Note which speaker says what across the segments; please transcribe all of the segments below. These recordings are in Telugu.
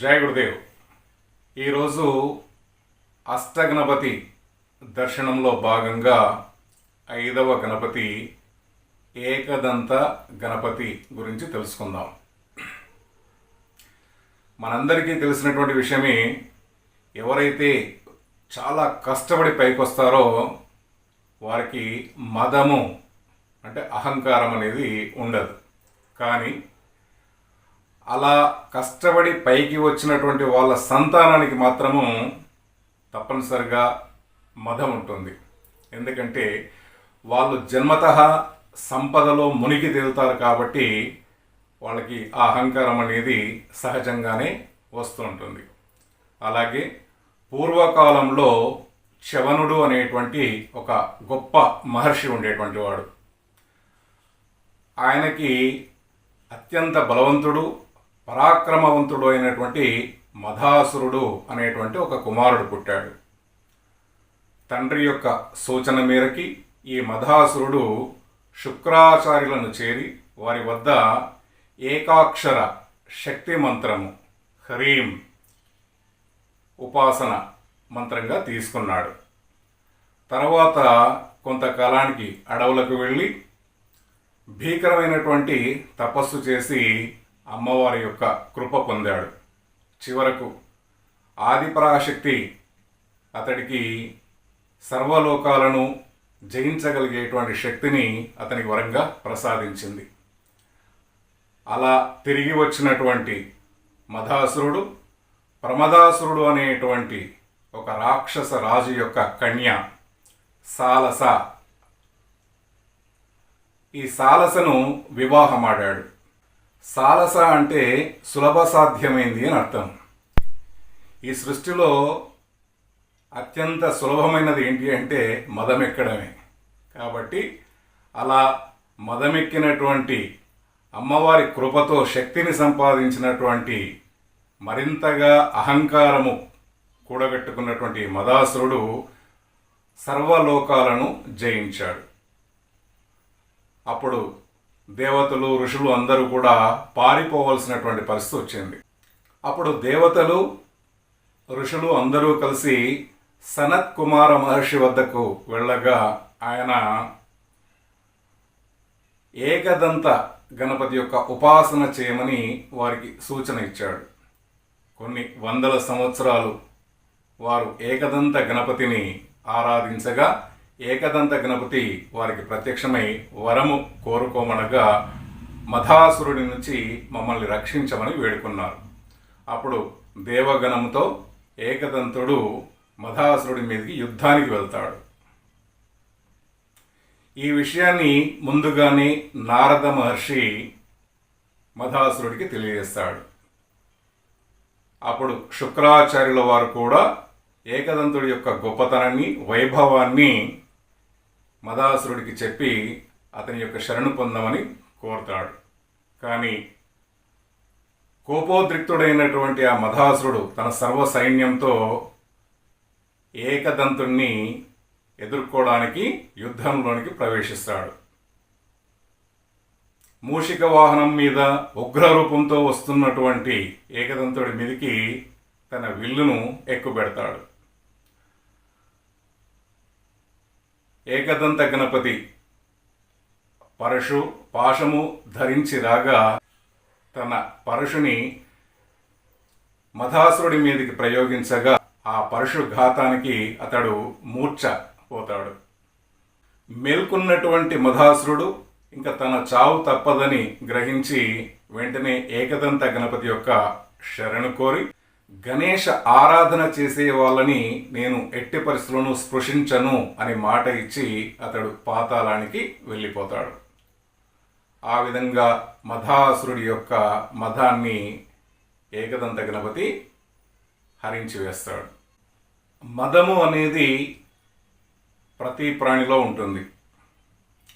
Speaker 1: జయ గురుదేవ్. ఈరోజు అష్టగణపతి దర్శనంలో భాగంగా ఐదవ గణపతి ఏకదంత గణపతి గురించి తెలుసుకుందాం. మనందరికీ తెలిసినటువంటి విషయమే ఎవరైతే చాలా కష్టపడి పైకొస్తారో వారికి మదము అంటే అహంకారం అనేది ఉండదు. కానీ అలా కష్టపడి పైకి వచ్చినటువంటి వాళ్ళ సంతానానికి మాత్రము తప్పనిసరిగా మదం ఉంటుంది. ఎందుకంటే వాళ్ళు జన్మత సంపదలో మునిగి తేలుతారు కాబట్టి వాళ్ళకి ఆ అహంకారం అనేది సహజంగానే వస్తూ ఉంటుంది. అలాగే పూర్వకాలంలో శవనుడు అనేటువంటి ఒక గొప్ప మహర్షి ఉండేటువంటి వాడు. ఆయనకి అత్యంత బలవంతుడు పరాక్రమవంతుడు అయినటువంటి మధాసురుడు అనేటువంటి ఒక కుమారుడు పుట్టాడు. తండ్రి యొక్క సూచన మేరకి ఈ మధాసురుడు శుక్రాచార్యులను చేరి వారి వద్ద ఏకాక్షర శక్తి మంత్రము హ్రీం ఉపాసన మంత్రంగా తీసుకున్నాడు. తర్వాత కొంతకాలానికి అడవులకు వెళ్ళి భీకరమైనటువంటి తపస్సు చేసి అమ్మవారి యొక్క కృప పొందాడు. చివరకు ఆదిపరాశక్తి అతడికి సర్వలోకాలను జయించగలిగేటువంటి శక్తిని అతనికి వరంగా ప్రసాదించింది. అలా తిరిగి వచ్చినటువంటి మధాసురుడు ప్రమదాసురుడు అనేటువంటి ఒక రాక్షస రాజు యొక్క కన్య సాలస. ఈ సాలసను వివాహమాడాడు. సాలస అంటే సులభ సాధ్యమైంది అని అర్థం. ఈ సృష్టిలో అత్యంత సులభమైనది ఏంటి అంటే మదమెక్కడమే. కాబట్టి అలా మదమెక్కినటువంటి అమ్మవారి కృపతో శక్తిని సంపాదించినటువంటి మరింతగా అహంకారము కూడగట్టుకున్నటువంటి మదాసురుడు సర్వలోకాలను జయించాడు. అప్పుడు దేవతలు ఋషులు అందరూ కూడా పారిపోవలసినటువంటి పరిస్థితి వచ్చింది. అప్పుడు దేవతలు ఋషులు అందరూ కలిసి సనత్ కుమార మహర్షి వద్దకు వెళ్ళగా ఆయన ఏకదంత గణపతి యొక్క ఉపాసన చేయమని వారికి సూచన ఇచ్చాడు. కొన్ని వందల సంవత్సరాలు వారు ఏకదంత గణపతిని ఆరాధించగా ఏకదంత గణపతి వారికి ప్రత్యక్షమై వరము కోరుకోమనగా మధాసురుడి నుంచి మమ్మల్ని రక్షించమని వేడుకున్నారు. అప్పుడు దేవగణముతో ఏకదంతుడు మధాసురుడి మీదకి యుద్ధానికి వెళ్తాడు. ఈ విషయాన్ని ముందుగానే నారద మహర్షి మధాసురుడికి తెలియజేస్తాడు. అప్పుడు శుక్రాచార్యుల వారు కూడా ఏకదంతుడి యొక్క గొప్పతనాన్ని వైభవాన్ని మదాసురుడికి చెప్పి అతని యొక్క శరణు పొందమని కోరుతాడు. కానీ కోపోద్రిక్తుడైనటువంటి ఆ మధాసురుడు తన సర్వ సైన్యంతో ఏకదంతుణ్ణి ఎదుర్కోవడానికి యుద్ధంలోనికి ప్రవేశిస్తాడు. మూషిక వాహనం మీద ఉగ్ర రూపంతో వస్తున్నటువంటి ఏకదంతుడి మీదకి తన విల్లును ఎక్కుపెడతాడు. ఏకదంత గణపతి. పరశు పాశము ధరించి రాగా తన పరశుని మధాసురుడి మీదకి ప్రయోగించగా ఆ పరశు ఘాతానికి అతడు మూర్ఛ పోతాడు. మేల్కొన్నటువంటి మధాసురుడు ఇంకా తన చావు తప్పదని గ్రహించి వెంటనే ఏకదంత గణపతి యొక్క శరణు కోరి గణేష ఆరాధన చేసే వాళ్ళని నేను ఎట్టి పరిస్థితులను స్పృశించను అనే మాట ఇచ్చి అతడు పాతాళానికి వెళ్ళిపోతాడు. ఆ విధంగా మధాసురుడి యొక్క మధాన్ని ఏకదంత గణపతి హరించి వేస్తాడు. మదము అనేది ప్రతి ప్రాణిలో ఉంటుంది.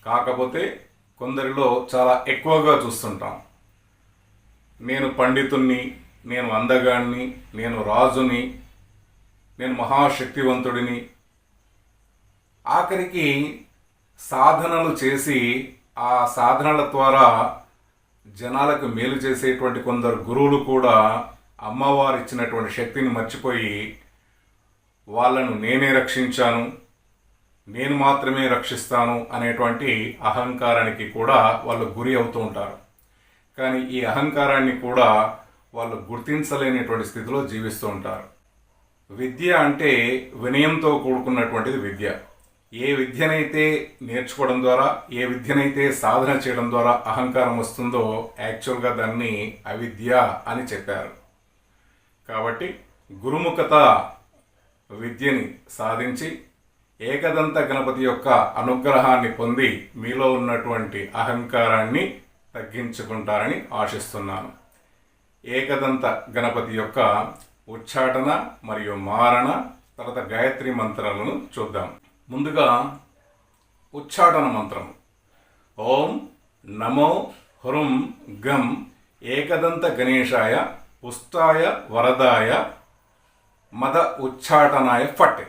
Speaker 1: కాకపోతే కొందరిలో చాలా ఎక్కువగా చూస్తుంటాం. నేను పండితుణ్ణి నేను అందగాడిని నేను రాజుని నేను మహాశక్తివంతుడిని. ఆఖరికి సాధనలు చేసి ఆ సాధనల ద్వారా జనాలకు మేలు చేసేటువంటి కొందరు గురువులు కూడా అమ్మవారు ఇచ్చినటువంటి శక్తిని మర్చిపోయి వాళ్ళను నేనే రక్షించాను నేను మాత్రమే రక్షిస్తాను అనేటువంటి అహంకారానికి కూడా వాళ్ళు గురి అవుతూ ఉంటారు. కానీ ఈ అహంకారాన్ని కూడా వాళ్ళు గుర్తించలేనిటువంటి స్థితిలో జీవిస్తూ ఉంటారు. విద్య అంటే వినయంతో కూడుకున్నటువంటిది విద్య. ఏ విద్యనైతే నేర్చుకోవడం ద్వారా ఏ విద్యనైతే సాధన చేయడం ద్వారా అహంకారం వస్తుందో యాక్చువల్గా దాన్ని అవిద్య అని చెప్పారు. కాబట్టి గురుముఖత విద్యని సాధించి ఏకదంత గణపతి యొక్క అనుగ్రహాన్ని పొంది మీలో ఉన్నటువంటి అహంకారాన్ని తగ్గించుకుంటారని ఆశిస్తున్నాను. ఏకదంత గణపతి యొక్క ఉచ్చాటన మరియు మారణ తర్వాత గాయత్రి మంత్రాలను చూద్దాం. ముందుగా ఉచ్చాటన మంత్రం. ఓం నమో హృం గం ఏకదంత గణేశాయ పుస్తాయ వరదాయ మద ఉచ్చాటనాయ ఫట్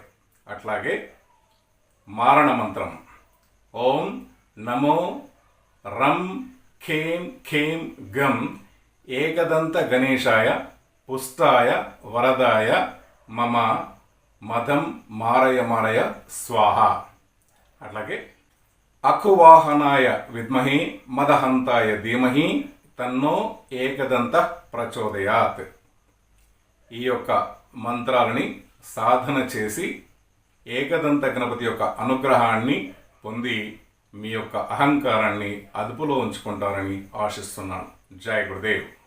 Speaker 1: అట్లాగే మారణ మంత్రం. ఓం నమో రం ఖేం ఖేం గం ఏకదంత గణేశాయ పుష్టాయ వరదాయ మమ మదం మారయ మారయ స్వాహ. అట్లాగే అకువాహనాయ విద్మహి మదహంతాయ ధీమహి తన్నో ఏకదంత ప్రచోదయాత్. ఈ యొక్క మంత్రాలని సాధన చేసి ఏకదంత గణపతి యొక్క అనుగ్రహాన్ని పొంది మీ యొక్క అహంకారాన్ని అదుపులో ఉంచుకుంటారని ఆశిస్తున్నాను. జై గురుదేవ్.